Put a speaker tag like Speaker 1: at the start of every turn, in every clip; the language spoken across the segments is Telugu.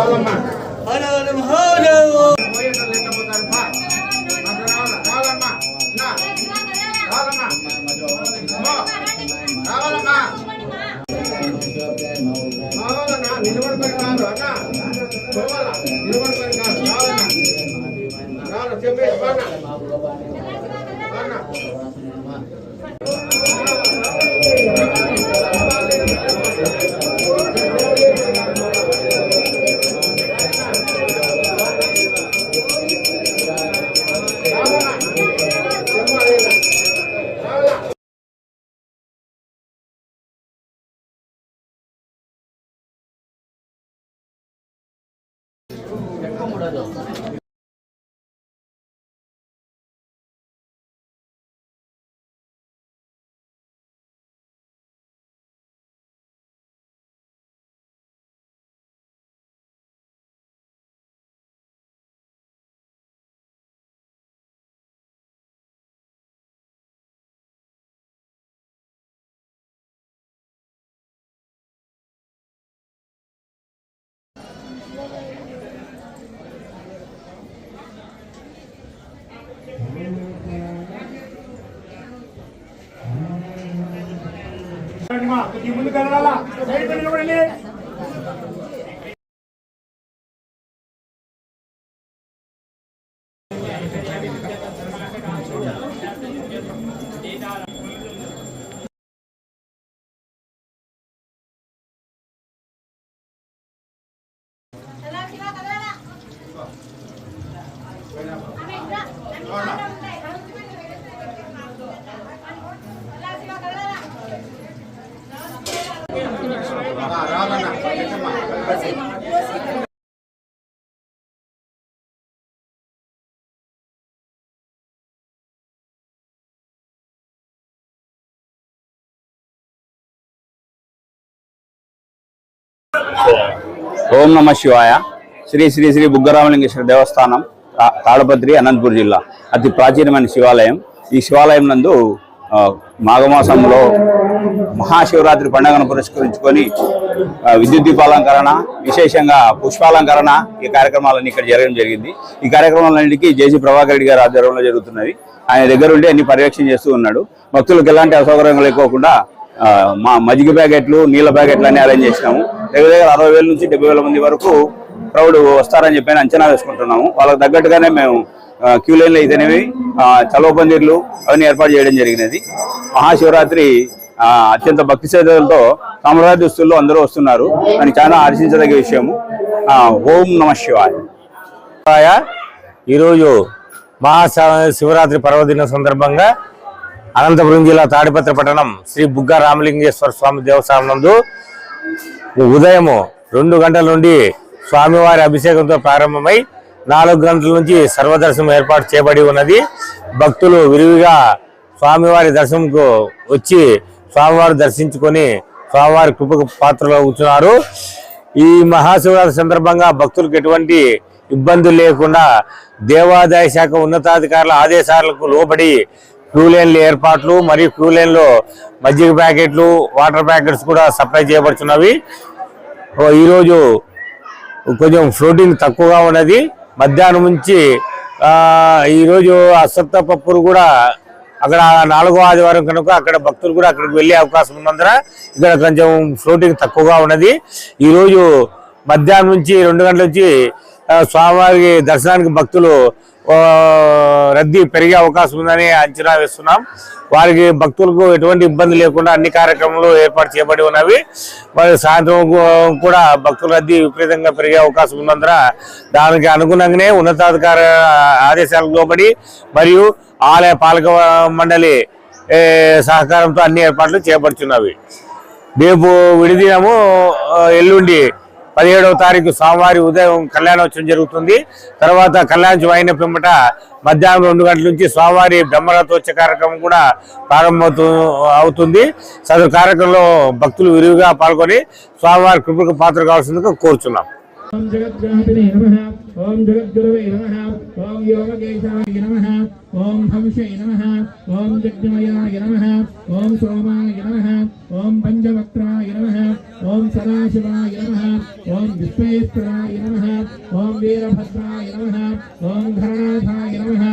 Speaker 1: రావాలమ్మా
Speaker 2: హర హర
Speaker 1: రావాలన్నా ನಿಮ್ಮ ಮುಂದೆ ಕನ್ನಡ
Speaker 3: ఓం నమ శివాయ. శ్రీ శ్రీ శ్రీ బుగ్గరామలింగేశ్వర దేవస్థానం తాడపత్రి అనంతపూర్ జిల్లా. అతి ప్రాచీనమైన శివాలయం. ఈ శివాలయం నందు మాఘమాసంలో మహాశివరాత్రి పండుగను పురస్కరించుకొని విద్యుత్ దీపాలంకరణ విశేషంగా పుష్పాలంకరణ ఈ కార్యక్రమాలన్నీ ఇక్కడ జరగడం జరిగింది. ఈ కార్యక్రమాలన్నింటికి జేసీ ప్రభాకర్ రెడ్డి గారి ఆధ్వర్యంలో జరుగుతున్నవి. ఆయన దగ్గర ఉండి అన్ని పర్యవేక్షణ చేస్తూ ఉన్నాడు. భక్తులకు ఎలాంటి అసౌకర్యం లేకోకుండా మా మజ్జిగ ప్యాకెట్లు నీళ్ళ ప్యాకెట్లు అన్ని అరేంజ్ చేసినాము. దగ్గర దగ్గర అరవై వేల నుంచి డెబ్బై వేల మంది వరకు క్రౌడ్ వస్తారని చెప్పి అంచనా వేసుకుంటున్నాము. వాళ్ళకి తగ్గట్టుగానే మేము క్యూ లైన్లు అయితేనేవి చలవ పందిర్లు అవన్నీ ఏర్పాటు చేయడం జరిగినది. మహాశివరాత్రి అత్యంత భక్తి శ్రద్ధలతో సాంప్రదాయ దుస్తుల్లో అందరూ వస్తున్నారు. అని చాలా హర్షించదగ్గ విషయము. ఓం నమ శివాయ.
Speaker 4: శివాయ. ఈరోజు మహా శివరాత్రి పర్వదిన సందర్భంగా అనంతపురం జిల్లా తాడిపత్రి పట్టణం శ్రీ బుగ్గ రామలింగేశ్వర స్వామి దేవస్థానం నందు రెండు గంటల నుండి స్వామివారి అభిషేకంతో ప్రారంభమై నాలుగు గంటల నుంచి సర్వదర్శనం ఏర్పాటు చేయబడి ఉన్నది. భక్తులు విరివిగా స్వామివారి దర్శనంకు వచ్చి స్వామివారి దర్శించుకొని స్వామివారి కృపకు పాత్రలో కూర్చున్నారు. ఈ మహాశివరాత్రి సందర్భంగా భక్తులకు ఎటువంటి ఇబ్బందులు లేకుండా దేవాదాయ శాఖ ఉన్నతాధికారుల ఆదేశాలకు లోబడి క్యూ లైన్ల ఏర్పాట్లు మరియు క్యూ లైన్లో మజ్జిగ ప్యాకెట్లు వాటర్ ప్యాకెట్స్ కూడా సప్లై చేయబడుతున్నవి ఈరోజు కొంచెం ఫ్లోటింగ్ తక్కువగా ఉన్నది. మధ్యాహ్నం నుంచి ఈరోజు అసత్త పప్పులు కూడా అక్కడ నాలుగో ఆదివారం కనుక అక్కడ భక్తులు కూడా అక్కడికి వెళ్ళే అవకాశం ఉన్నందున ఇక్కడ కొంచెం ఫ్లోటింగ్ తక్కువగా ఉన్నది. ఈరోజు మధ్యాహ్నం నుంచి రెండు గంటల నుంచి స్వామివారికి స్వామివారి దర్శనానికి భక్తులు రద్దీ పెరిగే అవకాశం ఉందని అంచనా వేస్తున్నాం. వారికి భక్తులకు ఎటువంటి ఇబ్బంది లేకుండా అన్ని కార్యక్రమాలు ఏర్పాటు చేయబడి ఉన్నవి. మరి సాయంత్రం కూడా భక్తుల రద్దీ విపరీతంగా పెరిగే అవకాశం ఉన్నందున దానికి అనుగుణంగానే ఉన్నతాధికార ఆదేశాలకు లోబడి మరియు ఆలయ పాలక మండలి సహకారంతో అన్ని ఏర్పాట్లు చేపడుచున్నవి. రేపు విడిదినము ఎల్లుండి పదిహేడవ తారీఖు సోమవారి ఉదయం కళ్యాణోత్సవం జరుగుతుంది. తర్వాత కళ్యాణోత్సవం అయిన పిమ్మట మధ్యాహ్నం రెండు గంటల నుంచి స్వామివారి బ్రహ్మరథోత్సవ కార్యక్రమం కూడా ప్రారంభమవుతూ అవుతుంది. సదరు కార్యక్రమంలో భక్తులు విరివిగా పాల్గొని స్వామివారి కృపకు పాత్ర కావాల్సిందిగా కోరుచున్నాం.
Speaker 5: జగద్వ్యాపినే నమః.
Speaker 1: ఓం జగద్గురవే నమ. ఓం యోగకేశాయ నమ. ఓం భవిష్యై నమః ఓం జగ్మయాయ నమః ఓం సోమాయ నమః ఓం పంచవక్త్రాయ నమః ఓం సదాశివాయ నమః ఓం విశ్వేశ్వరాయ నమః ఓం వీరభద్రాయ నమః ఓం ధరణాథాయ నమః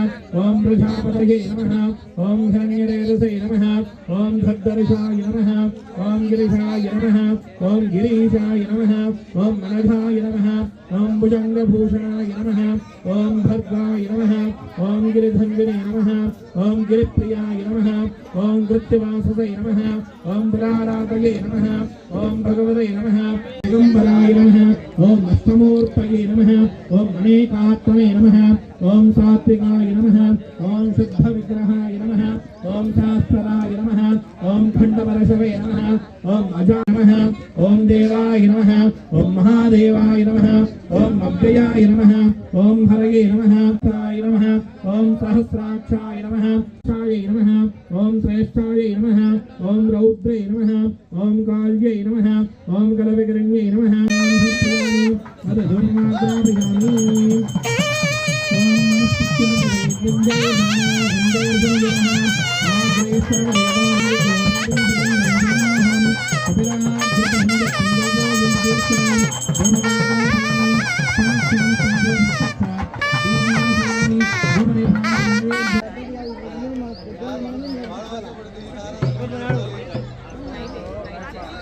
Speaker 1: ఓం ప్రజాపతయే నమః ఓం హిరణ్యరేతసే నమః ఓం సద్దర్శాయ నమః ఓం గిరిశాయ నమః ఓం గిరీశాయ నమః ఓం మనధాయ నమః ఓం భుజంగభూషణాయ నమ. ఓం భద్రాయ నమ. ఓం గిరిధన్వినే నమ. ఓం గిరిప్రియాయ నమ ఓం కృత్తివాససే నమ ఓం బలారాతయే నమ ఓం భగవతే నమ దిగంబరాయ నమ ఓం అష్టమూర్తయే నమ ఓం అనేకాత్మనే నమ ఓం సాత్వికాయ నమ ఓం శుద్ధ విగ్రహాయ నమ ఓం శాస్త్రాయ నమ ఓం ఖండపరశవే నమ ఓం అజా నమః ఓం దేవాయ నమ ఓం మహాదేవాయ నమ ఓం అవ్యయాయ నమ ఓం హరయే నమ తాయ ఓం సహస్రాక్షాయ నమ క్షాయ నమః ఓం శ్రేష్టాయ నమః ఓం రౌద్రే నమః ఓం కాళ్యై నమః ఓం కలవికరణ్యై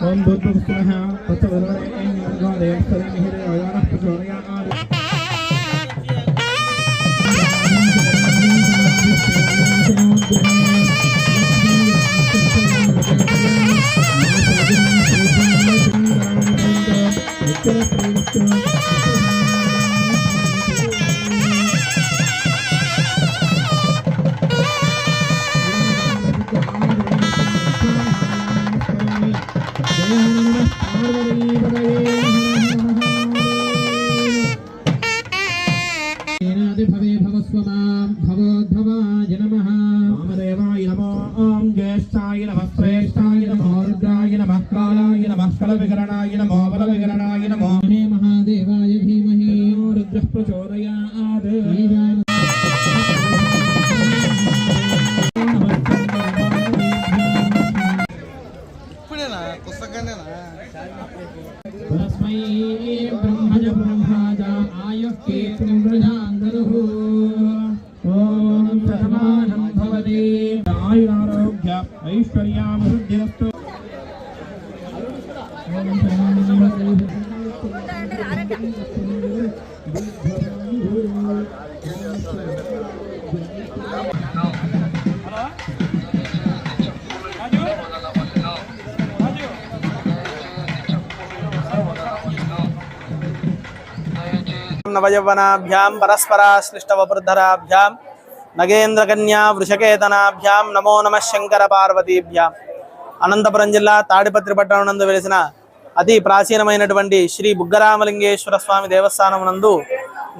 Speaker 1: ഓം ഭൂതസ്നേഹ പച്ച വെള്ളരെ ഏ നിരങ്കാലേ സ്ഥലം നിഹിര അയാന പ്രചോദയാനാട് Thank you. నమః కలవికరణాయ నమో బలవికరణాయ నమో హే మహాదేవాయ ధీమహి రుద్రః ప్రచోదయాత్
Speaker 2: ఇప్పుడేనా? పుస్తకాన్నేనా
Speaker 1: తస్మై బ్రహ్మజ
Speaker 5: నవయవనాభ్యాం పరస్పరాశ్లిష్టవృద్ధరాభ్యాం నగేంద్రకన్యా వృషకేతనాభ్యాం నమో నమ శంకర పార్వతీభ్యాం అనంతపురం జిల్లా తాడిపత్రి పట్టణం నందు వెలిసిన అతి ప్రాచీనమైనటువంటి శ్రీ బుగ్గరామలింగేశ్వర స్వామి దేవస్థానం నందు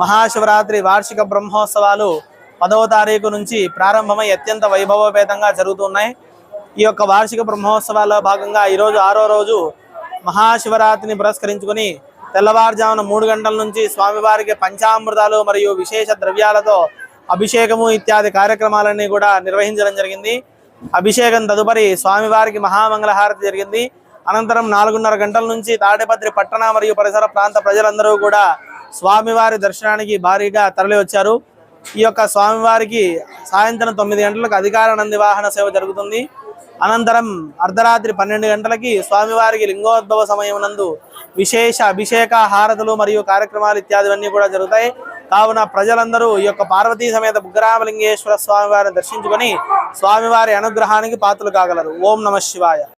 Speaker 5: మహాశివరాత్రి వార్షిక బ్రహ్మోత్సవాలు పదవ తారీఖు నుంచి ప్రారంభమై అత్యంత వైభవపేతంగా జరుగుతున్నాయి. ఈ యొక్క వార్షిక బ్రహ్మోత్సవాల్లో భాగంగా ఈరోజు ఆరో రోజు మహాశివరాత్రిని పురస్కరించుకొని తెల్లవారుజామున మూడు గంటల నుంచి స్వామివారికి పంచామృతాలు మరియు విశేష ద్రవ్యాలతో అభిషేకము ఇత్యాది కార్యక్రమాలన్నీ కూడా నిర్వహించడం జరిగింది. అభిషేకం తదుపరి స్వామివారికి మహామంగళహారతి జరిగింది. అనంతరం నాలుగున్నర గంటల నుంచి తాడేపత్రి పట్టణ మరియు పరిసర ప్రాంత ప్రజలందరూ కూడా స్వామివారి దర్శనానికి భారీగా తరలి వచ్చారు ఈ యొక్క స్వామివారికి సాయంత్రం తొమ్మిది గంటలకు అధికార నంది వాహన సేవ జరుగుతుంది. అనంతరం అర్ధరాత్రి పన్నెండు గంటలకి స్వామివారికి లింగోద్భవ సమయం నందు విశేష అభిషేక హారతులు మరియు కార్యక్రమాలు ఇత్యాదివన్నీ కూడా జరుగుతాయి. కావున ప్రజలందరూ ఈ యొక్క పార్వతీ సమేత బుగ్గరామలింగేశ్వర స్వామివారిని దర్శించుకొని స్వామివారి అనుగ్రహానికి పాత్రలు కాగలరు. ఓం నమ శివాయ.